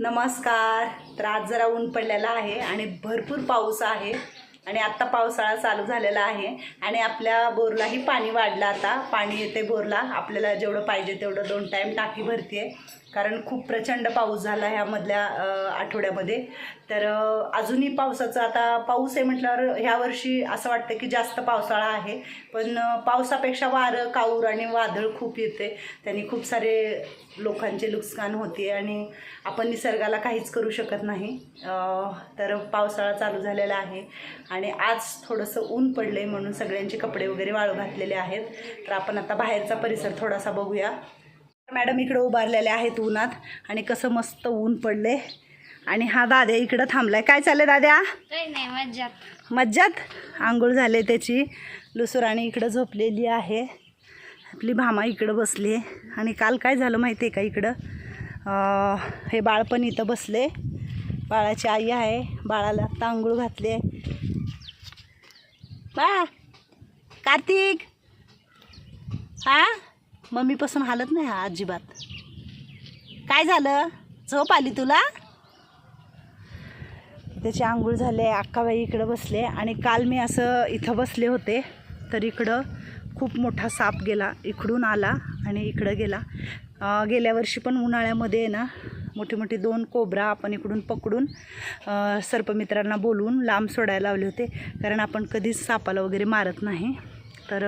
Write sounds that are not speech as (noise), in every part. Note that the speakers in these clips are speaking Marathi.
नमस्कार. तर आज जरा ऊन पडलेला आहे आणि भरपूर पाऊस आहे आणि आत्ता पावसाळा चालू झालेला आहे आणि आपल्या बोरलाही पाणी वाढलं आता. पाणी येते बोरला. आपल्याला जेवढं पाहिजे तेवढं दोन टाईम टाकी भरते कारण खूप प्रचंड पाऊस झाला ह्यामधल्या आठवड्यामध्ये. तर अजूनही पावसाचं आता पाऊस आहे म्हटल्यावर ह्या वर्षी असं वाटतं की जास्त पावसाळा आहे. पण पावसापेक्षा वारं काऊर आणि वादळ खूप येते. त्यांनी खूप सारे लोकांचे नुकसान होते आणि आपण निसर्गाला काहीच करू शकत नाही. तर पावसाळा चालू झालेला आहे आणि आज थोडंसं ऊन पडलं आहे म्हणून सगळ्यांचे कपडे वगैरे वाळू घातलेले आहेत. तर आपण आता बाहेरचा परिसर थोडासा बघूया. मॅडम इकडं उभारलेले आहेत उन्हात आणि कसं मस्त ऊन पडले. आणि हा दाद्या इकडं थांबलाय. काय चाललंय दाद्या? नाही मज्जात. मज्जात? आंघोळ झाले त्याची. लुसुराणी इकडं झोपलेली आहे. आपली भामा इकडं बसली. आहे आणि काल काय झालं माहिती आहे का इकडं? हे बाळ पण इथं बसले. बाळाची आई आहे. बाळाला आत्ता आंघोळ घातली आहे बा कार्तिक. हा? मम्मीपासून हालत नाही हा अजिबात. काय झालं? झोप आली तुला? त्याची आंघोळ झाले अक्काबाई इकडं बसले. आणि काल मी असं इथं बसले होते तर इकडं खूप मोठा साप गेला इकडून आला आणि इकडं गेला. गेल्या वर्षी पण उन्हाळ्यामध्ये ना मोठे मोठे दोन कोबरा आपण इकडून पकडून सर्पमित्रांना बोलवून लांब सोडायला लावले होते. कारण आपण कधीच सापाला वगैरे मारत नाही. तर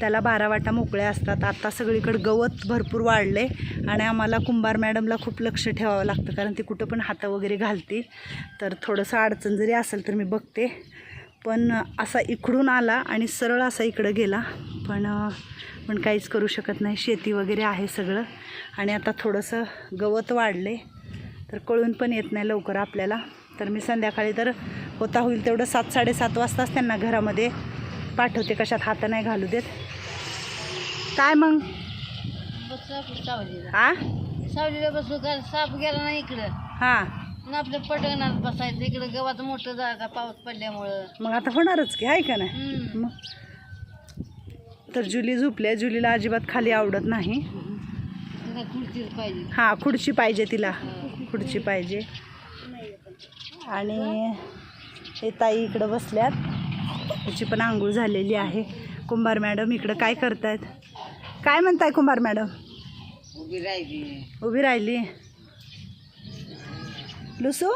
त्याला बारा वाटा मोकळ्या असतात. आता सगळीकडे गवत भरपूर वाढले आणि आम्हाला कुंभार मॅडमला खूप लक्ष ठेवावं लागतं कारण ती कुठं पण हातं वगैरे घालते तर थोडंसं अडचण जरी असेल तर मी बघते. पण असा इकडून आला आणि सरळ असा इकडं गेला. पण पण काहीच करू शकत नाही. शेती वगैरे आहे सगळं. आणि आता थोडंसं गवत वाढले. तर कळून पण येत नाही लवकर आपल्याला. तर मी संध्याकाळी तर होता होईल तेवढं सात साडेसात वाजताच त्यांना घरामध्ये पाठवते कशात हात नाही घालू देत. काय मग? सावलीला हा. सावलीला बसू का साप गेला नाही इकडं हां मग आपल्या पटकनात बसायचं इकडं गव्हाचं मोठं जागा पाऊस पडल्यामुळं मग आता होणारच की आहे का नाही? हम्म. मग. तर जुली झोपल्या जुलीला अजिबात खाली आवडत नाही. तिला खुर्चीच पाहिजे हां खुर्ची पाहिजे तिला. खुर्ची पाहिजे. आणि हे ताई इकडं बसल्यात. त्याची पण आंघोळ झालेली आहे. कुंभार मॅडम इकडं काय करतायत? काय म्हणताय कुंभार मॅडम? उभी राहिली. उभी राहिली. लुसू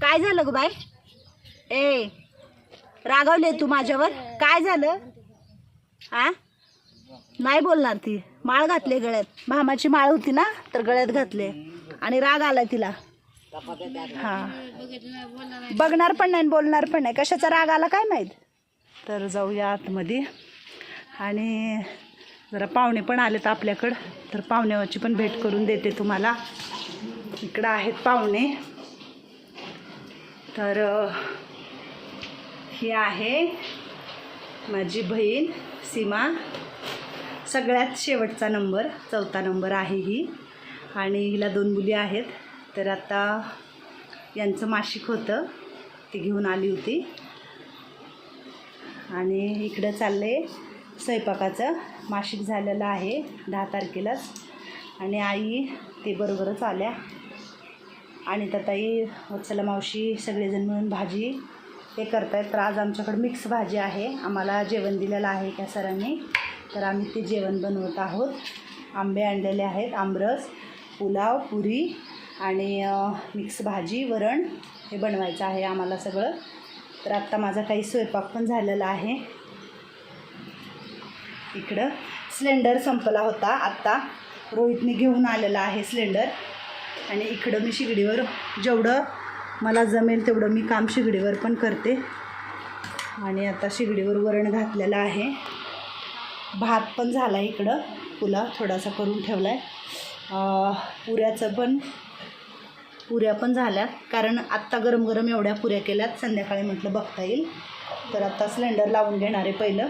काय झालं ग बाय ए रागावले तू माझ्यावर? काय झालं? आ? नाही बोलणार ती. माळ घातले गळ्यात. भामाची माळ होती ना तर गळ्यात घातले आणि राग आलाय तिला. हा. बघणार पण नाही आणि बोलणार पण नाही. कशाचा राग आला काय माहीत? तर जाऊया आतमध्ये. आणि जरा पाहुणे पण आलेत आपल्याकडं. तर पाहुण्यावरची पण भेट करून देते तुम्हाला. इकडं आहेत पाहुणे. तर ही आहे माझी बहीण सीमा. सगळ्यात शेवटचा नंबर चौथा नंबर आहे ही. आणि हिला दोन मुली आहेत. तर आता यांचं मासिक होतं. ती घेऊन आली होती. आणि इकडं चालले स्वयंपाकाचं. मासिक झालेलं आहे दहा तारखेलाच. आणि आई ते बरोबरच आल्या. आणि ताई वत्सला मावशी सगळेजण मिळून भाजी हे करतायत. तर आज आमच्याकडे मिक्स भाजी आहे. आम्हाला जेवण दिलेलं आहे त्या सरांनी. तर आम्ही ते जेवण बनवत आहोत. आंबे आणलेले आहेत आमरस पुलाव पुरी आणि मिक्स भाजी वरण हे बनवायचं आहे आम्हाला सगळं. तर आत्ता माझा काही स्वयंपाक पण झालेला आहे. इकडं सिलेंडर संपला होता. आत्ता रोहितने घेऊन आलेला आहे सिलेंडर. आणि इकडं मी शिगडीवर जेवढं मला जमेल तेवढं मी काम शिगडीवर पण करते. आणि आता शिगडीवर वरण घातलेलं आहे. भात पण झाला आहे इकडं. पुला थोडासा करून ठेवला आहे पुऱ्याचं पण पुऱ्या पण झाल्यात. कारण आत्ता गरम गरम एवढ्या पुऱ्या केल्यात. संध्याकाळी म्हटलं बघता येईल. तर आत्ता सिलेंडर लावून घेणार आहे पहिलं.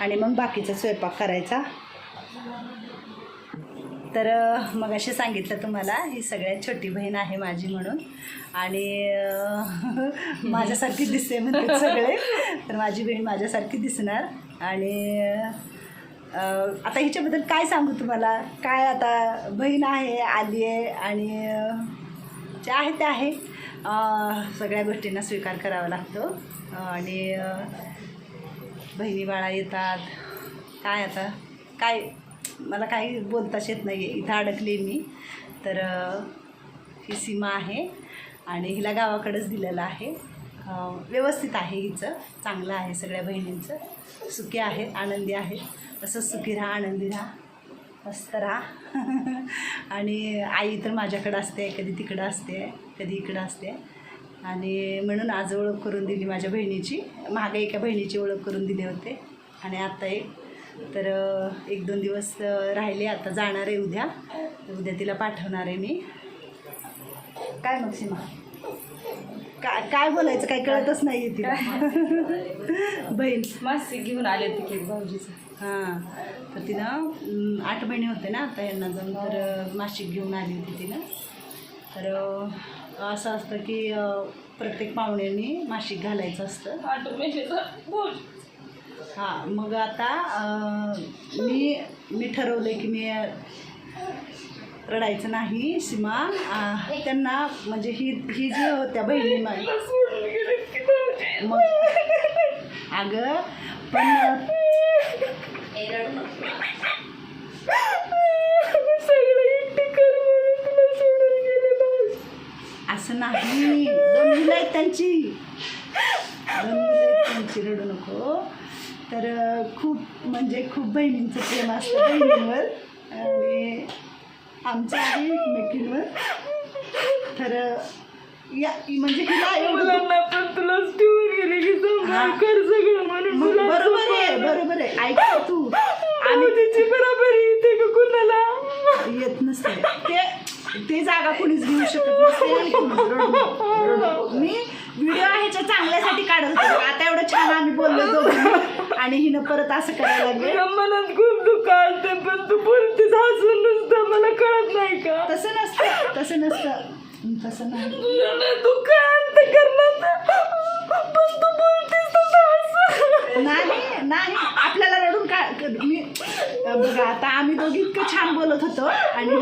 आणि मग बाकीचा स्वयंपाक करायचा. तर मग असे सांगितलं तुम्हाला ही सगळ्यात छोटी बहीण आहे माझी म्हणून. आणि (laughs) माझ्यासारखी दिसते म्हणते सगळे. तर माझी बहीण माझ्यासारखी दिसणार. आणि आता हिच्याबद्दल काय सांगू तुम्हाला? काय आता बहीण आहे आली आहे आणि जे आहे ते आहे. सगळ्या गोष्टींना स्वीकार करावा लागतो. आणि बहिणी बाळा येतात. काय आता? काय मला काही बोलताच येत नाही आहे इथं अडकले मी. तर ही सीमा आहे आणि हिला गावाकडेच दिलेलं आहे. व्यवस्थित आहे हिचं. चांगलं आहे सगळ्या बहिणींचं. सुखी आहेत आनंदी आहेत असंच सुखी राहा आनंदी राहा. मस्त राहा (laughs) आणि आई तर माझ्याकडं असते कधी तिकडं असते कधी इकडं असते. आणि म्हणून आज ओळख करून दिली माझ्या बहिणीची. मागे एका बहिणीची ओळख करून दिली होते. आणि आता एक. तर एक दोन दिवस राहिले आता जाणार आहे उद्या. उद्या तिला पाठवणार आहे मी. काय मग सीमा? काय काय बोलायचं? काय कळतच नाही आहे तिला. (laughs) बहीण. मासिक घेऊन आले होते की भाऊजीचं. हां. तर तिनं आठ महिने होते ना आता यांना जाऊन तर मासिक घेऊन आली होती तिनं तर असं असतं की प्रत्येक पाहुण्यांनी मासिक घालायचं असतं. हां मग आता मी मी ठरवलं की मी रडायचं नाही सीमा. त्यांना म्हणजे ही ही जी होत्या बहिणी मग अगं पण असं नाही. दोन मुलं आहेत त्यांची. दोन मुलं आहेत त्यांची रडू नको. तर खूप म्हणजे खूप बहिणींचं प्रेम असतं बहिणींवर. आणि आमचं आहे एकमेकींवर तर या म्हणजे हिला एवढं मुलांना पण तुलाच ठेवून गेले की हा. कर सगळं म्हणून मग मुलांचं बरोबर आहे पण. बरोबर आहे. ऐक ना तू. आम्ही भाऊजीची बराबरी येते का कुणाला? येत नसते. ते ते जागा कोणीच घेऊ शकत नसते आणि कोणीच (laughs) रडू नको, रडू नको. मी व्हिडिओ ह्याच्या चांगल्यासाठी काढत होते आता एवढं छान आम्ही बोललो दोघं. आणि हिनं परत असं करायला लागले. मनात खूप दुःख असते पण तू बोलतेस हसून नुसतं मला कळत नाही का? तसं नसतं तसं नसतं. तसं नाही. दुःख अंत करण्यात पण तू बोलतेस तसं. नाही नाही. आपल्याला रडून का मी बघा आता आम्ही दोघी इतकं छान बोलत होतो आणि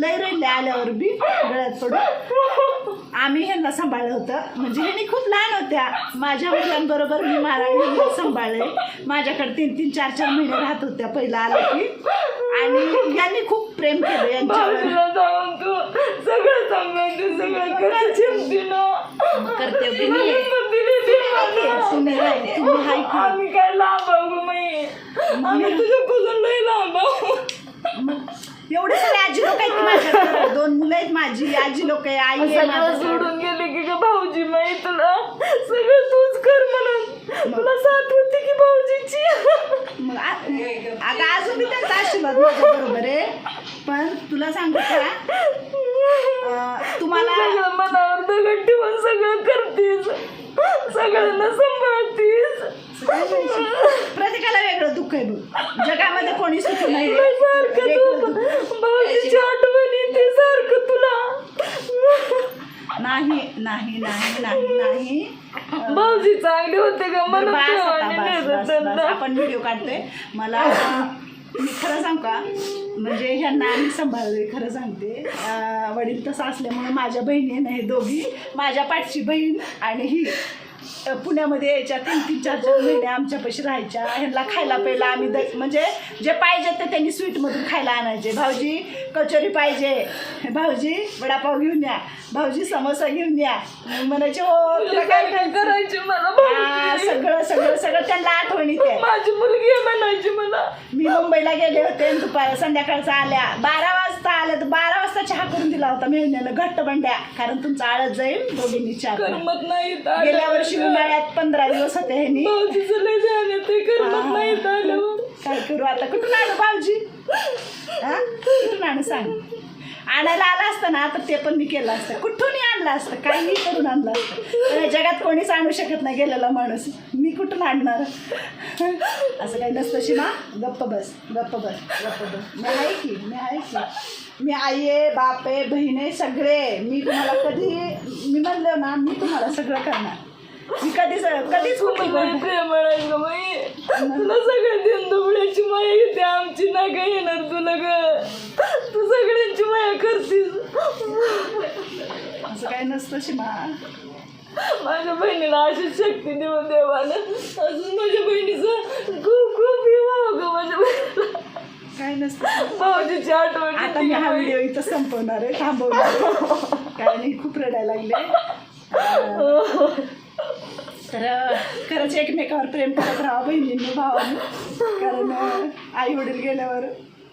लय रडले आल्यावर बी गळ्यात पडून. आम्ही ह्यांना सांभाळलं होतं. म्हणजे ह्यांनी खूप लहान होत्या. माझ्या मुलांबरोबर मी ह्यांना सांभाळले माझ्याकडे तीन तीन चार चार महिने राहत होत्या पहिला आलं की. आणि यांनी खूप प्रेम केलं यांच्यावर. करते मी. तुम्ही काय तुझ्यापासून आहो. मग एवढे लोक आहेत माझ्याकडे दोन मुलं आहेत माझी आजी लोक आहे आई आहे सगळं माझं. सोडून गेले की ग भाऊजी माई तुला सगळं तूच कर म्हणून. तुला साथ होती की भाऊजीची? मग आ- आता अजून मी त्यांचा आशीर्वाद माझ्या बरोबर आहे. पण तुला सांगू का अं, तुम्हाला सगळं मनावर दगड ठेवून सगळं करतीस. सगळ्यांना सांभाळतीस. वेगळं दुःख आहे बघ. जगामध्ये कोणी सुखी नाही. सारखं तुला नाही नाही नाही नाही नाही. भाऊजी चांगले होते का मला. आपण व्हिडिओ काढतोय. मला मी खरं सांग का? म्हणजे ह्यांना आम्ही सांभाळले खरं सांगते. वडील तसं असल्यामुळे माझ्या बहिणी नाही दोघी. माझ्या पाठची बहीण आणि ही. पुण्यामध्ये यायच्या तीन तीन चार चार महिने आमच्यापाशी राहायच्या. ह्यांना खायला प्यायला आम्ही द म्हणजे जे पाहिजे ते त्यांनी स्वीटमधून खायला आणायचे. भाऊजी कचोरी पाहिजे. भाऊजी वडापाव घेऊन या. भाऊजी समोसा घेऊन या. म्हणायचे हो तुला काय काय खायचं?" करायचे मला सगळं सगळं सगळं त्यांना आठवणीत आहे (laughs) माझी मुलगी आहे म्हणायची मला. मी मुंबईला गेले होते दुपार संध्याकाळचा आल्या. बारा वाजता आल्या तर बारा वाजता चहा करून दिला होता. मेहण्यानं घट्ट बंड्या कारण तुमचा आळत जाईल दोघींनी चहा गेल्या वर्षी उन्हाळ्यात पंधरा दिवस होते ह्यांनी. भाऊजीचं लय झालं ते करमत नाही आल्यावर काय करू आता? कुठून आणू भाऊजी? हा? कुठून आणू सांग? आणायला आलं असतं ना तर ते पण मी केलं असतं. कुठूनही आणलं असतं काहीही करून आणलं असतं. पण जगात कोणीच आणू शकत नाही गेलेला माणूस. मी कुठून आणणार? असं काही नसतं शिमा. गप्प बस गप्प बस गप्प बस. मी आहे की मी आहे की. मी आई आहे बाप आहे बहीण आहे सगळे. मी तुम्हाला कधी मी म्हणलं ना मी तुम्हाला सगळं करणार. मी कधीच कधीच गोष्ट- प्रेमळ आहे ग बाई? तुला सगळ्या दिन दुबळ्याची माया येते आमची ना काय येणार तुला ग. तू सगळ्यांची माया करतीस नसतं शिमा माझ्या बहिणीला अशी शक्ती देऊन देवानं अजून माझ्या बहिणीचं खूप खूप विवाह ग माझ्या बहिणीला. काय नसतं भाऊजीची आठवण आता मी हा व्हिडिओ इथं संपवणार आहे थांबवणार. कारण मी खूप रडायला लागले. (laughs) तर खरंच एकमेकावर प्रेम करत राहा बहिणींनी भावाने. कारण आई वडील गेल्यावर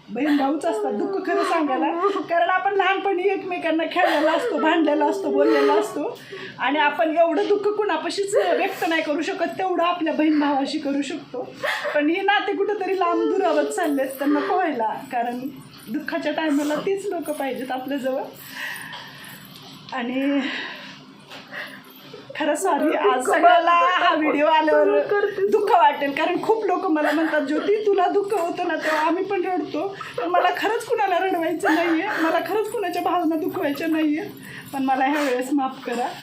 बहीण भाऊच असतात दुःख खरं सांगायला. कारण आपण लहानपणी एकमेकांना खेळलेला असतो भांडलेला असतो बोललेला असतो. आणि आपण एवढं दुःख कुणापाशीच व्यक्त नाही करू शकत तेवढं आपल्या बहीण भावाशी करू शकतो. पण ही नाते कुठंतरी लांब दुरावत चाललेत तर त्यांना पोहायला कारण दुःखाच्या टायमाला तीच लोक पाहिजेत आपल्याजवळ. आणि खरं सॉरी आज सगळ्याला हा व्हिडिओ आल्यावर दुःख वाटेल. कारण खूप लोक मला म्हणतात ज्योती तुला दुःख होतं ना तेव्हा आम्ही पण रडतो. पण मला खरंच कुणाला रडवायचं नाही आहे मला खरंच कुणाच्या भावना दुखवायच्या नाही आहे पण मला ह्या वेळेस माफ करा.